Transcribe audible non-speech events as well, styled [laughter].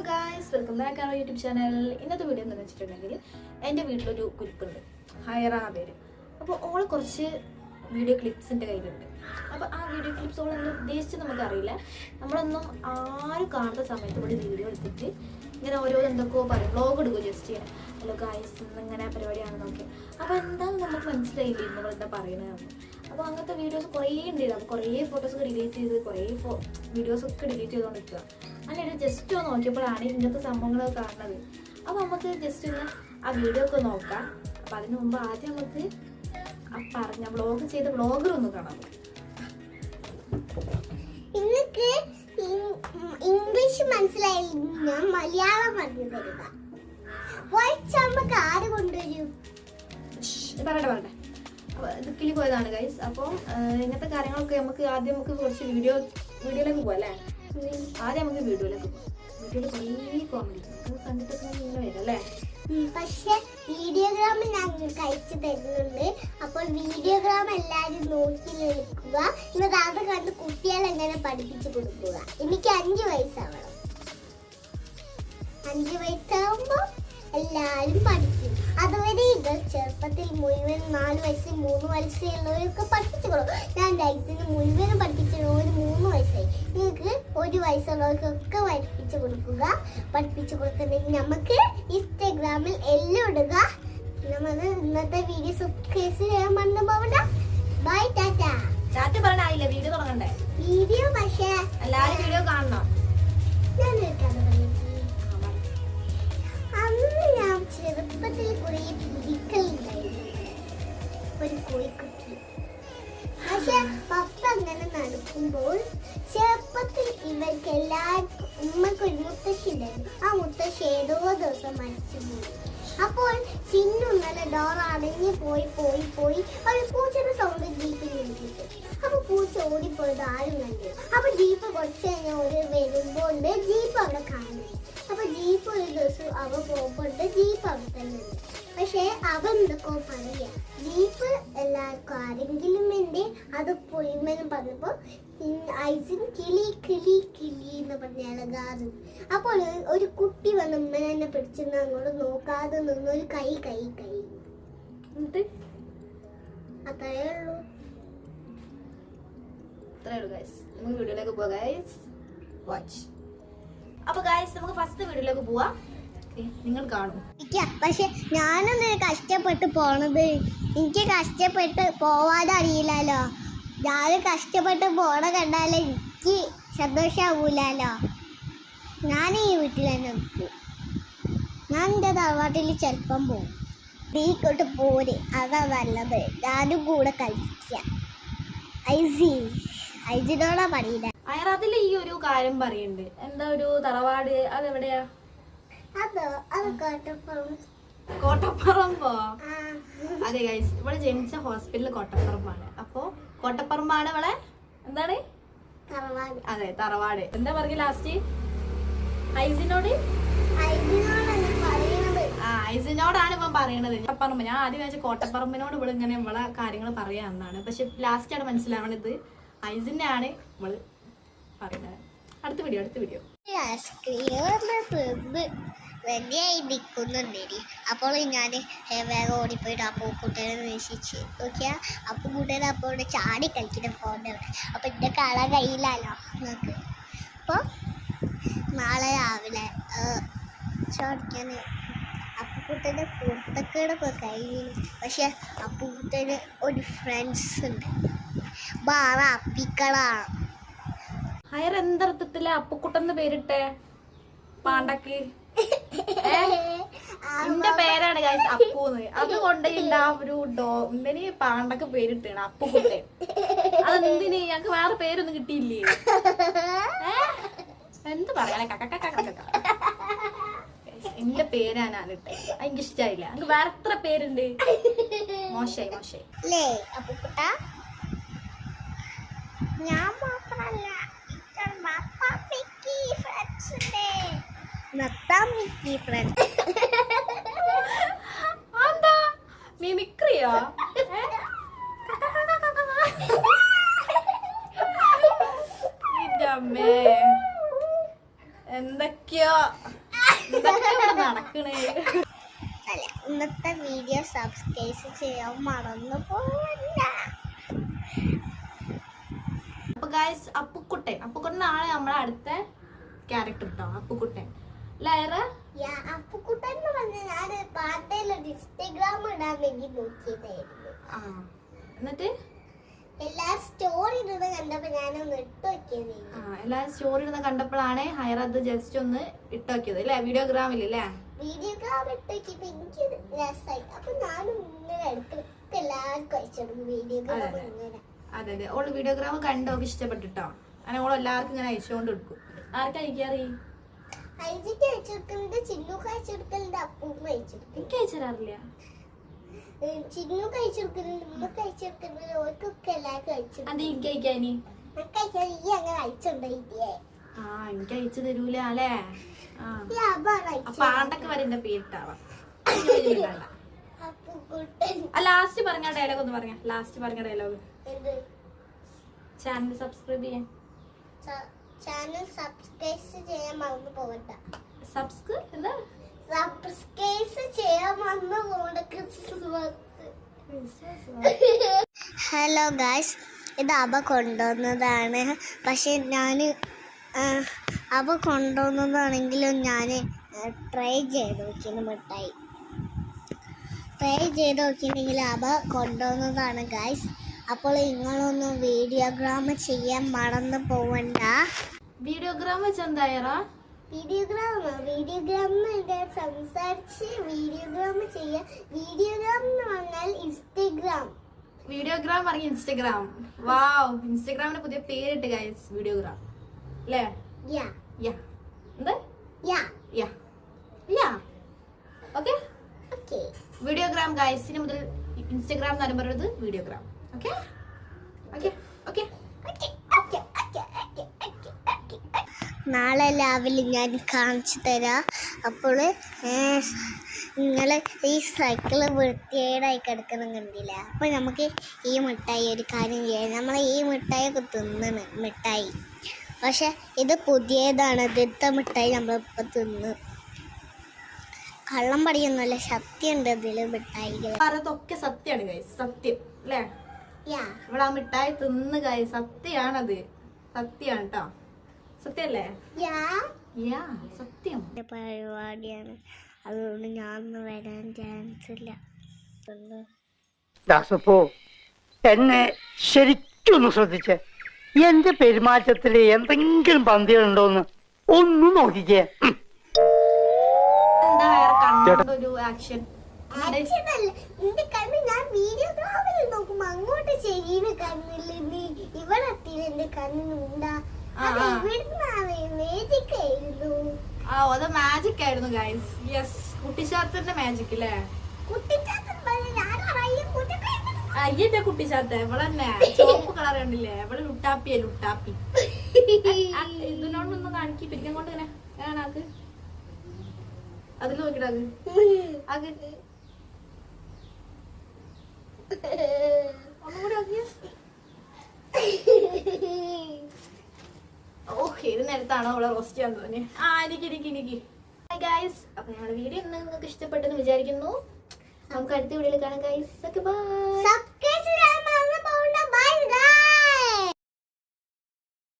Hello guys welcome back our YouTube channel ഇന്നത്തെ video എന്ന് വെച്ചിട്ടുണ്ടെങ്കിൽ എന്റെ വീട്ടിലൊരു കുരിപ്പുണ്ട് ഹയറാ പേര്. അപ്പോൾ ഓൾ കുറച്ച് വീഡിയോ ക്ലിപ്സ് എന്റെ കയ്യിലുണ്ട്. അപ്പോൾ ആ വീഡിയോ ക്ലിപ്സ് ഓൾ എന്താ ഉദ്ദേശിച്ച് നമുക്കറിയില്ല നമ്മളൊന്നും ആരും കാണുന്ന സമയത്ത് ഇവിടെ വീഡിയോ എടുത്തിട്ട് ഇങ്ങനെ ഓരോ എന്തൊക്കെയോ പറയും. വ്ളോഗ് എടുക്കും ജസ്റ്റ് ചെയ്യാൻ ഹലോ ഗായ്സ് ഇങ്ങനെ പരിപാടിയാണ് നോക്കി അപ്പോൾ എന്താണെന്ന് നമുക്ക് മനസ്സിലായില്ലേ നമ്മൾ എന്താ പറയുന്നത് അപ്പോൾ അങ്ങനത്തെ വീഡിയോസ് കുറേ ഉണ്ട് അപ്പോൾ കുറേ ഫോട്ടോസൊക്കെ ഡിലീറ്റ് ചെയ്ത് കുറേ ഫോ വീഡിയോസൊക്കെ ഡിലീറ്റ് ചെയ്തുകൊണ്ട് നിൽക്കുക അങ്ങനെ ജസ്റ്റ് ഒന്ന് നോക്കിയപ്പോഴാണ് ഇങ്ങനത്തെ സംഭവങ്ങളൊക്കെ കാണുന്നത്. അപ്പോൾ നമുക്ക് ജസ്റ്റ് ഒന്ന് ആ വീഡിയോ ഒക്കെ നോക്കാം. അപ്പം അതിന് മുമ്പ് ആദ്യം നമുക്ക് ആ പറഞ്ഞ വ്ളോഗ് ചെയ്ത വ്ളോഗർ ഒന്ന് കാണാം. നിങ്ങൾക്ക് ഇംഗ്ലീഷ് മനസ്സിലായില്ല? മലയാളം പറഞ്ഞു തരിക. വായിച്ചാകുമ്പോ ആര് കൊണ്ടുവരും? പറയട്ടെ പറയട്ടെ ഇത് കിളി പോയതാണ് ഗൈസ് അപ്പോൾ ഇങ്ങനത്തെ കാര്യങ്ങളൊക്കെ നമുക്ക് ആദ്യം നമുക്ക് കുറച്ച് വീഡിയോ വീഡിയോയിലേക്ക് പോകാം അല്ലേ? ആദ്യം നമുക്ക് വീഡിയോയിലേക്ക് പോകാം വീഡിയോയിൽ കുറേ കോമഡി നമുക്ക് കണ്ടിട്ടൊക്കെ ഇങ്ങനെ വരും അല്ലേ? പക്ഷെ വീഡിയോഗ്രാം ഞാൻ നിങ്ങൾക്ക് അയച്ചു തരുന്നുണ്ട്. അപ്പോൾ വീഡിയോഗ്രാം എല്ലാവരും നോക്കി നിൽക്കുക. എന്നിട്ട് അത് കണ്ട് കുട്ടികളെ എങ്ങനെ പഠിപ്പിച്ചു കൊടുക്കുക. എനിക്ക് അഞ്ച് വയസ്സാവണം. അഞ്ച് വയസ്സാവുമ്പോ എല്ലാരും പഠിക്കും. അതുവരെ ഇത് ചെറുപ്പത്തിൽ മുഴുവൻ നാല് വയസ്സ് മൂന്ന് വയസ്സുള്ളവരൊക്കെ പഠിപ്പിച്ചു കൊടുക്കും. ഞാൻ ലൈഫിന് മുഴുവനും പഠിപ്പിച്ചത് ഒരു മൂന്ന് വയസ്സായി. നിങ്ങൾക്ക് ഒരു വയസ്സുള്ളവർക്കൊക്കെ പഠിപ്പിച്ചു കൊടുക്കുക. പഠിപ്പിച്ചു കൊടുക്കുന്നെങ്കിൽ നമുക്ക് ഇൻസ്റ്റഗ്രാമിൽ എല്ലാം ഇടുക. നമ്മൾ ഇന്നത്തെ വീഡിയോ സബ്സ്ക്രൈബ് ചെയ്യാൻ മറന്നു പോവണ്ട. ബൈ ടാറ്റ ചാറ്റ് പറഞ്ഞായില്ല വീഡിയോ തുടങ്ങണ്ടേ? വീഡിയോ പക്ഷേ എല്ലാവരും വീഡിയോ കാണണം. നടക്കുമ്പോൾ ചെറുപ്പത്തിൽ ഇവർക്ക് എല്ലാവർക്കും ഉമ്മക്ക് ഒരു മുത്തശ്ശി ഉണ്ടായിരുന്നു ആ മുത്തശ്ശി ഏതോ ദിവസം മരിച്ചു പോയി. അപ്പോൾ ചിന്നു ഇന്നലെ ഡോർ അടഞ്ഞു പോയി പോയി പോയി ഒരു പൂച്ചയുടെ സൗണ്ട് ജീപ്പിൽ അപ്പൊ പൂച്ച ഓടിപ്പോയത് ആരും കണ്ടു. അപ്പൊ ജീപ്പ് കുറച്ച് കഴിഞ്ഞാൽ ഒരു വരുമ്പോൾ ജീപ്പ് അവിടെ കാണുന്നു. അപ്പൊ ജീപ്പ് ഒരു ദിവസം അവ പോകുമ്പോണ്ട് ജീപ്പ് അവിടെ തന്നെ ഉണ്ട്. പക്ഷേ അവ എന്തൊക്കെ ജീപ്പ് എല്ലാവർക്കും ആരെങ്കിലും വേണ്ടി അത് പൊയ്മെന്ന് പറഞ്ഞപ്പോ ഐസിന് കിളി കിളി കിളി എന്ന് പറഞ്ഞ ഇളകാറ്. അപ്പോൾ ഒരു കുട്ടി വന്ന് ഉമ്മനെ തന്നെ പിടിച്ചിരുന്ന് അങ്ങോട്ട് നോക്കാതെ നിന്ന് ഒരു കൈ കൈ കൈ. എന്നിട്ട് അത്രേ ഉള്ളൂ. ഇത്രയേ ഉള്ളൂ നമുക്ക് നമുക്ക് ഫസ്റ്റ് വീഡിയോയിലേക്ക് പോവാം. നിങ്ങൾ കാണും. പക്ഷെ ഞാനൊന്നും കഷ്ടപ്പെട്ട് പോണത്? എനിക്ക് കഷ്ടപ്പെട്ട് പോവാതെ അറിയില്ലല്ലോ ഞാൻ കഷ്ടപ്പെട്ട് പോണ കണ്ടാലേ എനിക്ക് സന്തോഷാവൂലല്ലോ. ഞാൻ ഈ വീട്ടിൽ തന്നെ നിൽക്കും ഞാൻ എന്റെ തറവാട്ടിൽ ചിലപ്പം പോകും നീക്കോട്ട് പോര് അതാ നല്ലത്. ഞാനും കൂടെ കളിക്കാം. ഐസി ഐസിനോടാ പറയില്ല അയറാത്തിൽ ഈ ഒരു കാര്യം പറയുന്നുണ്ട് എന്താ ഒരു തറവാട് അതെവിടെയാ? കോട്ടപ്പറമ്പോ? അതെ ഗൈസ് ഇവിടെ ജനിച്ച ഹോസ്പിറ്റൽ കോട്ടപ്പറമ്പാണ്. അപ്പോ കോട്ടപ്പറമ്പാണ് ഇവിടെ എന്താണ്? അതെ തറവാട്. എന്താ പറയുക ലാസ്റ്റ് ഐസിനോട്? ആ ഐസിനോടാണ് ഇവൻ പറയണത്. കോട്ടപ്പറമ്പ്. ഞാൻ ആദ്യം വെച്ച കോട്ടപ്പറമ്പിനോട് ഇവിടെ ഇങ്ങനെ ഇവളെ കാര്യങ്ങൾ പറയാന്നാണ് പക്ഷെ ലാസ്റ്റ് ആണ് മനസ്സിലാവണത്. ഐസിനാണ് ആണ് ഇവൾ പറയുന്നത്. അടുത്ത വീഡിയോ അടുത്ത വീഡിയോ ഐസ്ക്രീം അപ്പോൾ ഞാൻ വേഗം ഓടിപ്പോയിട്ട് ആ പൂക്കുട്ടനെ നിരീക്ഷിച്ച് നോക്കിയാൽ അപ്പു കൂട്ടനെ അപ്പോൾ ഇവിടെ ചാടി കളിക്കുന്ന ഫോണിന്റെ അവിടെ അപ്പോൾ എന്നെ കാണാൻ കഴിയില്ലല്ലോ നമുക്ക് അപ്പോൾ നാളെ രാവിലെ ചോദിക്കാൻ അപ്പുക്കുട്ടന്റെ കുർത്തക്കേടൊക്കെ കഴിഞ്ഞു പക്ഷെ അപ്പുക്കുട്ടന് ഒരു ഫ്രണ്ട്സ് ഉണ്ട്. ബാറ അപ്പിക്കളാണ്. ഹയർ എന്തർത്ഥത്തിൽ അപ്പുക്കുട്ടെന്ന് പേരിട്ടെ? പാണ്ടക്ക്. എന്റെ പേരാണ് ഗൈസ് അപ്പൂന്ന്. അതുകൊണ്ട് ആ ഒരു ഡോ പാണ്ടക്ക് പേരിട്ടാണ് അപ്പുക്കുട്ടെ. അതെന്തിന്? ഞങ്ങക്ക് വേറെ പേരൊന്നും കിട്ടിയില്ലേ? എന്ത് പറയാ എന്റെ പേരാണ് ആനിട്ടെ എനിക്ക് ഇഷ്ടായില്ല. എനിക്ക് വേറെ എത്ര പേരുണ്ട്? മോശായി മോശായി. ഞാൻ മാത്രല്ല ഫ്രണ്ട്സ് ഉണ്ട് നത്താമിക്ക് ഫ്രണ്ട് [laughs] എന്താ? മിമിക്രിയോ? അമ്മേ എന്തൊക്കെയോ? എന്തൊക്കെയോ നടക്കണേ? അല്ല ഇന്നത്തെ വീഡിയോ സബ്സ്ക്രൈബ് ചെയ്യാൻ മറന്നു പോവില്ല അപ്പൊ ഗായ്സ് അപ്പുക്കുട്ടൻ. അപ്പുക്കുട്ടനാണ് നമ്മളെ അടുത്ത ക്യാരക്ടർ കേട്ടോ അപ്പുക്കുട്ടൻ. ലയറ? യാ അപ്പുക്കുട്ടൻ എന്ന് പറഞ്ഞ ഞാൻ പാട്ടയിലൊരു ഇൻസ്റ്റഗ്രാം ഇടാൻ വേണ്ടി നോക്കിയതായിരുന്നു. എന്നിട്ട്? എല്ലാ സ്റ്റോറി കണ്ടപ്പോ ഞാനൊന്ന് ആ എല്ലാ സ്റ്റോറി ഇടുന്ന കണ്ടപ്പോഴാണ് ഹൈറ അത് ജസ്റ്റ് ഒന്ന് ഇട്ടോക്കിയത് അല്ലേ വീഡിയോഗ്രാമിൽ അല്ലേ വീഡിയോഗ്രാം ഇല്ലേ നോക്കിയപ്പോ എനിക്ക് രസമായി അപ്പൊ ഞാനും ഇങ്ങനെ ഇടയ്ക്ക് എല്ലാവർക്കും അയച്ചിടും വീഡിയോഗ്രാം അതെ. ഇങ്ങനെ. അതെ അതെ. ഓൾ വീഡിയോഗ്രാം കണ്ടോ? ഇഷ്ടപ്പെട്ടിട്ടോ? അങ്ങനെ ഓൾ എല്ലാവർക്കും ഇങ്ങനെ അയച്ചുകൊണ്ട് എടുക്കും. ആർക്കാ അയക്കാറി? അയച്ചിട്ട് അയച്ചെടുക്കുന്നത് ചിന്നുക്ക് അയച്ചെടുക്കലുണ്ട് അപ്പൂമ്മ അയച്ചെടുക്കും എനിക്ക് അയച്ചു തരാറില്ല ചിന്നുക്ക് അയച്ചെടുക്കുന്നുണ്ട് ഉമ്മക്ക് അയച്ചെടുക്കുന്നുണ്ട് ഓർക്കൊക്കെ എല്ലാവർക്കും അയച്ചെടുക്കും അത് എനിക്ക് അയക്കാനി. അയച്ചാൽ ഈ അങ്ങനെ അയച്ചുണ്ടായില്ലേ ആ എനിക്ക് അയച്ചു തരൂല അല്ലേ? ആണ്ടൊക്കെ വരെ എന്റെ പേരിട്ടാവാം. ലാസ്റ്റ് പറഞ്ഞ ഡയലോഗ് ഒന്ന് പറഞ്ഞ. ലാസ്റ്റ് പറഞ്ഞ ഡയലോഗ് ചാനൽ സബ്സ്ക്രൈബ് ചെയ്യാൻ. ചാനൽ സബ്സ്ക്രൈബ് ചെയ്യാൻ മറന്നു പോകണ്ട. സബ്സ്ക്രൈബ് എന്താ? സബ്സ്ക്രൈബ് ചെയ്യാൻ മറന്നു പോകണ്ട ക്രിസ്മസ് ഹലോ ഗായ്സ് ഇത് അബ കൊണ്ടുവന്നതാണ്. പക്ഷെ ഞാൻ അവ കൊണ്ടുവന്നതാണെങ്കിലും ഞാൻ ട്രൈ ചെയ്ത് നോക്കിയിരുന്നു മിഠായി. ട്രൈ ചെയ്ത് നോക്കിയിട്ടുണ്ടെങ്കിൽ അവ കൊണ്ടുവന്നതാണ് ഗായ്സ് അപ്പോൾ നിങ്ങളൊന്ന് വീഡിയോഗ്രാം ചെയ്യാൻ മറന്നു പോവണ്ട. വീഡിയോഗ്രാം വെച്ച് എന്തായറാ? വീഡിയോഗ്രാം വീഡിയോഗ്രാം സംസാരിച്ച് വീഡിയോഗ്രാം ചെയ്യാം. വീഡിയോഗ്രാം എന്ന് പറഞ്ഞാൽ ഇൻസ്റ്റഗ്രാം. വീഡിയോഗ്രാം പറഞ്ഞ ഇൻസ്റ്റഗ്രാം. വാവ് ഇൻസ്റ്റഗ്രാമിന് പുതിയ പേരിട്ട് ഗൈസ് വീഡിയോഗ്രാം. അല്ലേ? യാ. യാ. എന്താ? യാ. യാ. യാ. ഓക്കെ? ഓക്കെ. വീഡിയോഗ്രാം ഗൈസിന് മുതൽ ഇൻസ്റ്റഗ്രാം എന്ന് പറയുന്നത് വീഡിയോഗ്രാം. ഓക്കെ ഓക്കെ ഓക്കെ നാളെ രാവിലെ ഞാൻ കാണിച്ചു തരാം. അപ്പോൾ നിങ്ങൾ ഈ സൈക്കിൾ വൃത്തിയേടായി കിടക്കണം കണ്ടില്ല? അപ്പോൾ നമുക്ക് ഈ മിഠായി ഒരു കാര്യം ചെയ്യാം. നമ്മൾ ഈ മിഠായി ഒക്കെ തിന്നണം മിഠായി. പക്ഷെ ഇത് പുതിയതാണ്. ഇതിത്തെ മിഠായി നമ്മളിപ്പോൾ തിന്ന്. കള്ളം പടിയൊന്നുമല്ല സത്യമുണ്ട് ഇതിൽ മിഠായികൾ അതൊക്കെ സത്യമാണ് സത്യം അല്ലേ? ഇവിടെ ആ മിഠായി തിന്ന് ഗൈസ് സത്യാണത്. സത്യാണ് കേട്ടോ സത്യല്ലേ സത്യം. പരിപാടിയാണ്. അതുകൊണ്ട് ഞാൻ വരാൻ ചാൻസ് ഇല്ല. ദാസപ്പോ എന്നെ ശരിക്കൊന്ന് ശ്രദ്ധിച്ചേ. എന്റെ പെരുമാറ്റത്തിൽ എന്തെങ്കിലും പന്തികളുണ്ടോന്ന് ഒന്ന് നോക്കിക്കേ. എന്താ വേറെ ആക്ഷൻ ഞാൻ ആ, അത് മേജിക് ആയിരുന്നു. ഗൈസ് യെസ് കുട്ടിശാത്തന്റെ മാജിക് അല്ലേ അയ്യന്റെ കുട്ടിശാത്ത ഇവളെന്നെ ചുവപ്പ് കളർ കണ്ടില്ലേ? ഇവൾ ലുട്ടാപ്പിയെ ലുട്ടാപ്പി. ആ, കാണിക്കി. പിരിക്കാൻ കൊണ്ട് ഇങ്ങനെ. കാണാക്ക് അതിൽ നോക്കിടാക്ക് അത്. [laughs] ഒന്നും കൂടി ആക്കിയ [laughs] നേരത്താണോ അവളെ റോസ്റ്റ് ചെയ്യാൻ തോന്നി ആ എനിക്ക് എനിക്ക് എനിക്ക്. ഗൈസ് അപ്പൊ ഞങ്ങളുടെ വീഡിയോ നിങ്ങൾക്ക് ഇഷ്ടപ്പെട്ടെന്ന് വിചാരിക്കുന്നു. നമുക്ക് അടുത്ത വീഡിയോയിൽ കാണാം ഗൈസ് ഒക്കെ ബൈ സബ്സ്ക്രൈബ്